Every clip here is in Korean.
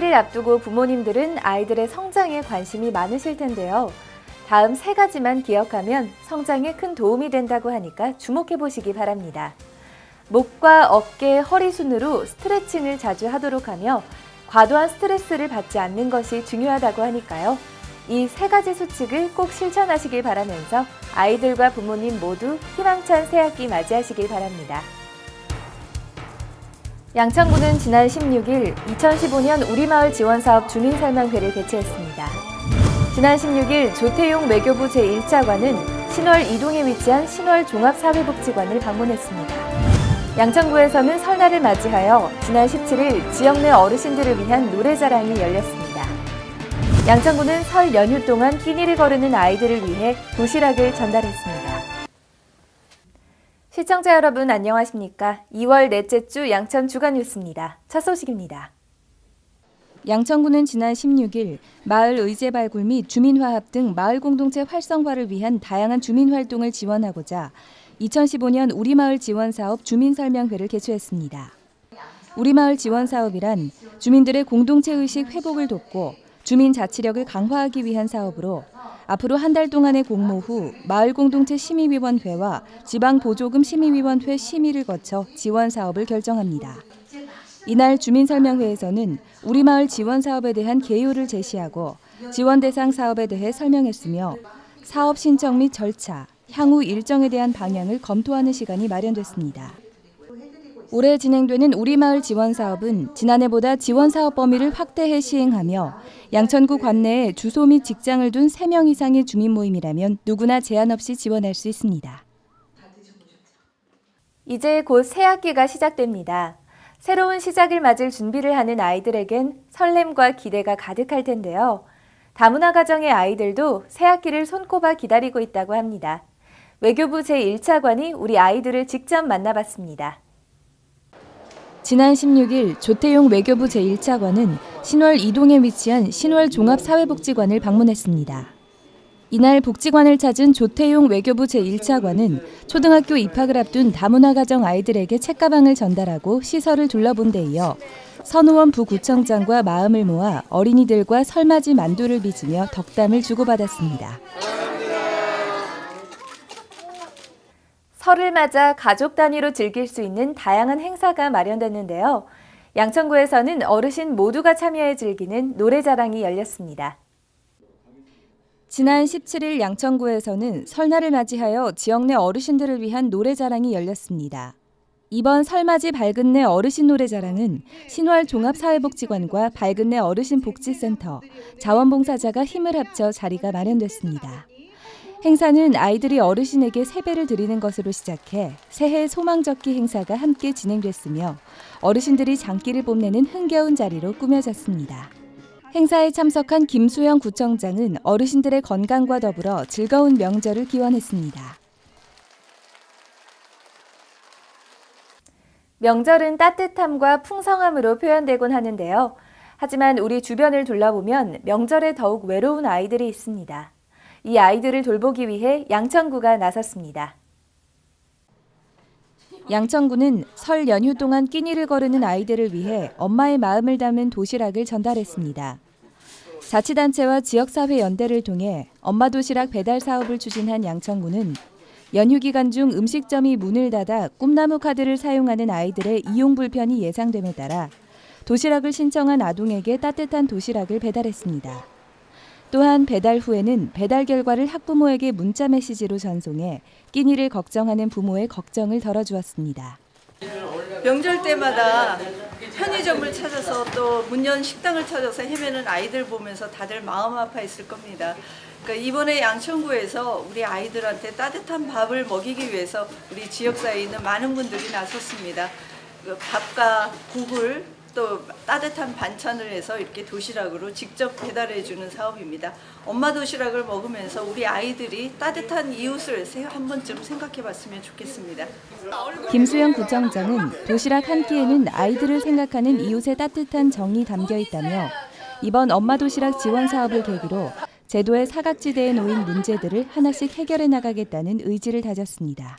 새학기를 앞두고 부모님들은 아이들의 성장에 관심이 많으실 텐데요. 다음 세 가지만 기억하면 성장에 큰 도움이 된다고 하니까 주목해 보시기 바랍니다. 목과 어깨, 허리 순으로 스트레칭을 자주 하도록 하며 과도한 스트레스를 받지 않는 것이 중요하다고 하니까요. 이 세 가지 수칙을 꼭 실천하시길 바라면서 아이들과 부모님 모두 희망찬 새학기 맞이하시길 바랍니다. 양천구는 지난 16일 2015년 우리마을 지원사업 주민설명회를 개최했습니다. 지난 16일 조태용 외교부 제1차관은 신월 이동에 위치한 신월 종합사회복지관을 방문했습니다. 양천구에서는 설날을 맞이하여 지난 17일 지역 내 어르신들을 위한 노래자랑이 열렸습니다. 양천구는 설 연휴 동안 끼니를 거르는 아이들을 위해 도시락을 전달했습니다. 시청자 여러분 안녕하십니까? 2월 넷째 주 양천 주간 뉴스입니다. 첫 소식입니다. 양천구는 지난 16일 마을 의제 발굴 및 주민화합 등 마을 공동체 활성화를 위한 다양한 주민 활동을 지원하고자 2015년 우리마을 지원 사업 주민 설명회를 개최했습니다. 우리마을 지원 사업이란 주민들의 공동체 의식 회복을 돕고 주민 자치력을 강화하기 위한 사업으로 앞으로 한 달 동안의 공모 후 마을 공동체 심의위원회와 지방 보조금 심의위원회 심의를 거쳐 지원 사업을 결정합니다. 이날 주민 설명회에서는 우리 마을 지원 사업에 대한 개요를 제시하고 지원 대상 사업에 대해 설명했으며 사업 신청 및 절차, 향후 일정에 대한 방향을 검토하는 시간이 마련됐습니다. 올해 진행되는 우리마을 지원 사업은 지난해보다 지원 사업 범위를 확대해 시행하며 양천구 관내에 주소 및 직장을 둔 3명 이상의 주민 모임이라면 누구나 제한 없이 지원할 수 있습니다. 이제 곧 새 학기가 시작됩니다. 새로운 시작을 맞을 준비를 하는 아이들에겐 설렘과 기대가 가득할 텐데요. 다문화 가정의 아이들도 새 학기를 손꼽아 기다리고 있다고 합니다. 외교부 제1차관이 우리 아이들을 직접 만나봤습니다. 지난 16일 조태용 외교부 제1차관은 신월 이동에 위치한 신월 종합사회복지관을 방문했습니다. 이날 복지관을 찾은 조태용 외교부 제1차관은 초등학교 입학을 앞둔 다문화 가정 아이들에게 책가방을 전달하고 시설을 둘러본 데 이어 선우원 부구청장과 마음을 모아 어린이들과 설맞이 만두를 빚으며 덕담을 주고받았습니다. 설을 맞아 가족 단위로 즐길 수 있는 다양한 행사가 마련됐는데요. 양천구에서는 어르신 모두가 참여해 즐기는 노래자랑이 열렸습니다. 지난 17일 양천구에서는 설날을 맞이하여 지역 내 어르신들을 위한 노래자랑이 열렸습니다. 이번 설맞이 밝은 내 어르신 노래자랑은 신월 종합사회복지관과 밝은 내 어르신 복지센터, 자원봉사자가 힘을 합쳐 자리가 마련됐습니다. 행사는 아이들이 어르신에게 세배를 드리는 것으로 시작해 새해 소망 적기 행사가 함께 진행됐으며 어르신들이 장기를 뽐내는 흥겨운 자리로 꾸며졌습니다. 행사에 참석한 김수영 구청장은 어르신들의 건강과 더불어 즐거운 명절을 기원했습니다. 명절은 따뜻함과 풍성함으로 표현되곤 하는데요. 하지만 우리 주변을 둘러보면 명절에 더욱 외로운 아이들이 있습니다. 이 아이들을 돌보기 위해 양천구가 나섰습니다. 양천구는 설 연휴 동안 끼니를 거르는 아이들을 위해 엄마의 마음을 담은 도시락을 전달했습니다. 자치단체와 지역사회 연대를 통해 엄마 도시락 배달 사업을 추진한 양천구는 연휴 기간 중 음식점이 문을 닫아 꿈나무 카드를 사용하는 아이들의 이용 불편이 예상됨에 따라 도시락을 신청한 아동에게 따뜻한 도시락을 배달했습니다. 또한 배달 후에는 배달 결과를 학부모에게 문자 메시지로 전송해 끼니를 걱정하는 부모의 걱정을 덜어주었습니다. 명절 때마다 편의점을 찾아서 또 문연 식당을 찾아서 헤매는 아이들 보면서 다들 마음 아파했을 겁니다. 그러니까 이번에 양천구에서 우리 아이들한테 따뜻한 밥을 먹이기 위해서 우리 지역사회에 있는 많은 분들이 나섰습니다. 그 밥과 국을 또 따뜻한 반찬을 해서 이렇게 도시락으로 직접 배달해 주는 사업입니다. 엄마 도시락을 먹으면서 우리 아이들이 따뜻한 이웃을 한 번쯤 생각해 봤으면 좋겠습니다. 김수영 구청장은 도시락 한 끼에는 아이들을 생각하는 이웃의 따뜻한 정이 담겨 있다며 이번 엄마 도시락 지원 사업을 계기로 제도의 사각지대에 놓인 문제들을 하나씩 해결해 나가겠다는 의지를 다졌습니다.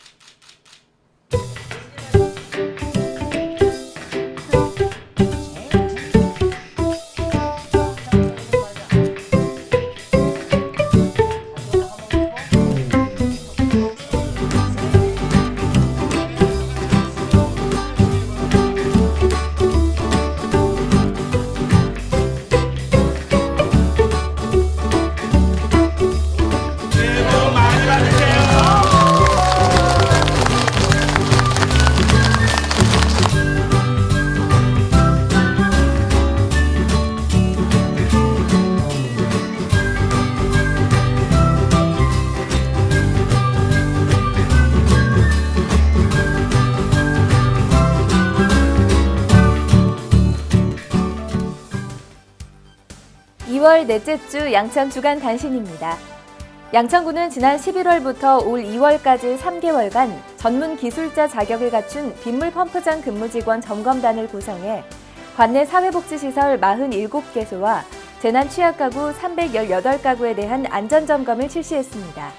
2월 넷째 주 양천 주간 단신입니다. 양천구는 지난 11월부터 올 2월까지 3개월간 전문 기술자 자격을 갖춘 빗물 펌프장 근무 직원 점검단을 구성해 관내 사회복지시설 47개소와 재난 취약 가구 318가구에 대한 안전 점검을 실시했습니다.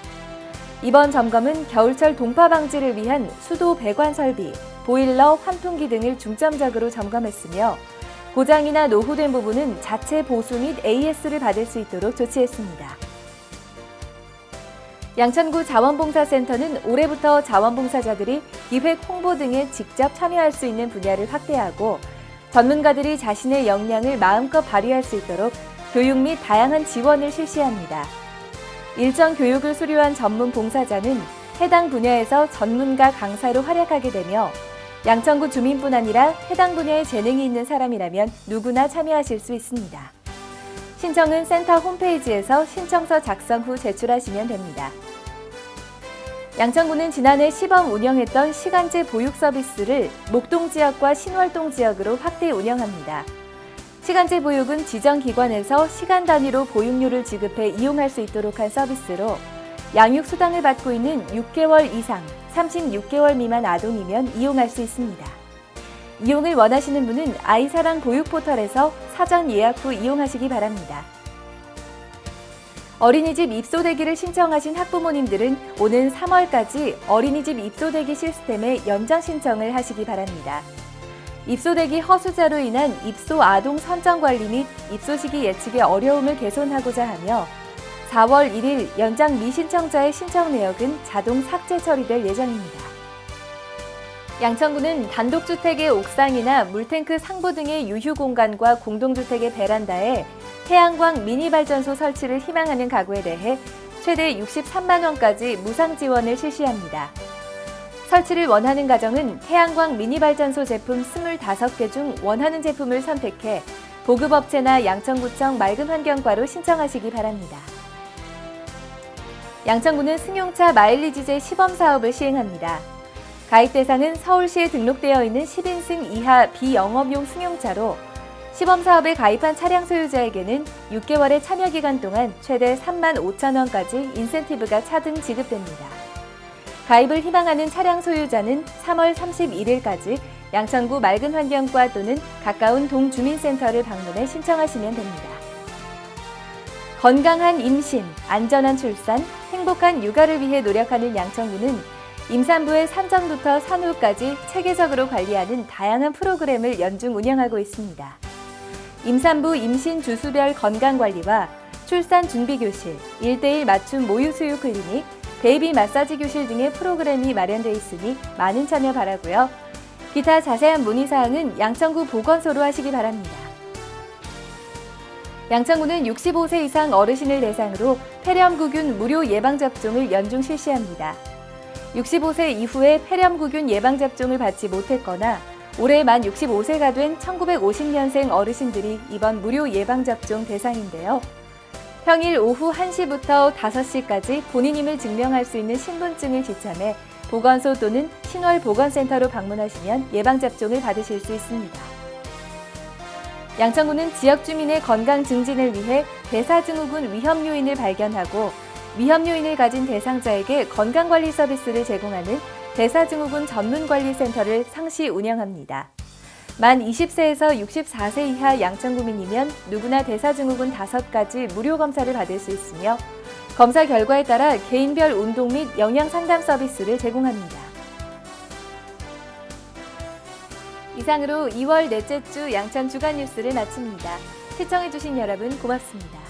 이번 점검은 겨울철 동파 방지를 위한 수도 배관 설비, 보일러, 환풍기 등을 중점적으로 점검했으며 고장이나 노후된 부분은 자체 보수 및 AS를 받을 수 있도록 조치했습니다. 양천구 자원봉사센터는 올해부터 자원봉사자들이 기획 홍보 등에 직접 참여할 수 있는 분야를 확대하고 전문가들이 자신의 역량을 마음껏 발휘할 수 있도록 교육 및 다양한 지원을 실시합니다. 일정 교육을 수료한 전문 봉사자는 해당 분야에서 전문가 강사로 활약하게 되며 양천구 주민뿐 아니라 해당 분야에 재능이 있는 사람이라면 누구나 참여하실 수 있습니다. 신청은 센터 홈페이지에서 신청서 작성 후 제출하시면 됩니다. 양천구는 지난해 시범 운영했던 시간제 보육 서비스를 목동 지역과 신월동 지역으로 확대 운영합니다. 시간제 보육은 지정 기관에서 시간 단위로 보육료를 지급해 이용할 수 있도록 한 서비스로 양육 수당을 받고 있는 6개월 이상 36개월 미만 아동이면 이용할 수 있습니다. 이용을 원하시는 분은 아이사랑 보육 포털에서 사전 예약 후 이용하시기 바랍니다. 어린이집 입소대기를 신청하신 학부모님들은 오는 3월까지 어린이집 입소대기 시스템에 연장 신청을 하시기 바랍니다. 입소대기 허수자로 인한 입소 아동 선정 관리 및 입소 시기 예측의 어려움을 개선하고자 하며 4월 1일 연장 미신청자의 신청 내역은 자동 삭제 처리될 예정입니다. 양천구는 단독주택의 옥상이나 물탱크 상부 등의 유휴 공간과 공동주택의 베란다에 태양광 미니 발전소 설치를 희망하는 가구에 대해 최대 63만 원까지 무상 지원을 실시합니다. 설치를 원하는 가정은 태양광 미니 발전소 제품 25개 중 원하는 제품을 선택해 보급업체나 양천구청 맑은 환경과로 신청하시기 바랍니다. 양천구는 승용차 마일리지제 시범 사업을 시행합니다. 가입 대상은 서울시에 등록되어 있는 10인승 이하 비영업용 승용차로 시범 사업에 가입한 차량 소유자에게는 6개월의 참여 기간 동안 최대 3만 5천 원까지 인센티브가 차등 지급됩니다. 가입을 희망하는 차량 소유자는 3월 31일까지 양천구 맑은 환경과 또는 가까운 동주민센터를 방문해 신청하시면 됩니다. 건강한 임신, 안전한 출산, 행복한 육아를 위해 노력하는 양천구는 임산부의 산전부터 산후까지 체계적으로 관리하는 다양한 프로그램을 연중 운영하고 있습니다. 임산부 임신 주수별 건강관리와 출산 준비 교실, 1대1 맞춤 모유 수유 클리닉, 베이비 마사지 교실 등의 프로그램이 마련되어 있으니 많은 참여 바라고요. 기타 자세한 문의 사항은 양천구 보건소로 하시기 바랍니다. 양천구는 65세 이상 어르신을 대상으로 폐렴구균 무료 예방접종을 연중 실시합니다. 65세 이후에 폐렴구균 예방접종을 받지 못했거나 올해 만 65세가 된 1950년생 어르신들이 이번 무료 예방접종 대상인데요. 평일 오후 1시부터 5시까지 본인임을 증명할 수 있는 신분증을 지참해 보건소 또는 신월보건센터로 방문하시면 예방접종을 받으실 수 있습니다. 양천구는 지역 주민의 건강 증진을 위해 대사증후군 위험 요인을 발견하고 위험 요인을 가진 대상자에게 건강관리 서비스를 제공하는 대사증후군 전문관리센터를 상시 운영합니다. 만 20세에서 64세 이하 양천구민이면 누구나 대사증후군 5가지 무료 검사를 받을 수 있으며 검사 결과에 따라 개인별 운동 및 영양 상담 서비스를 제공합니다. 이상으로 2월 넷째 주 양천 주간 뉴스를 마칩니다. 시청해주신 여러분 고맙습니다.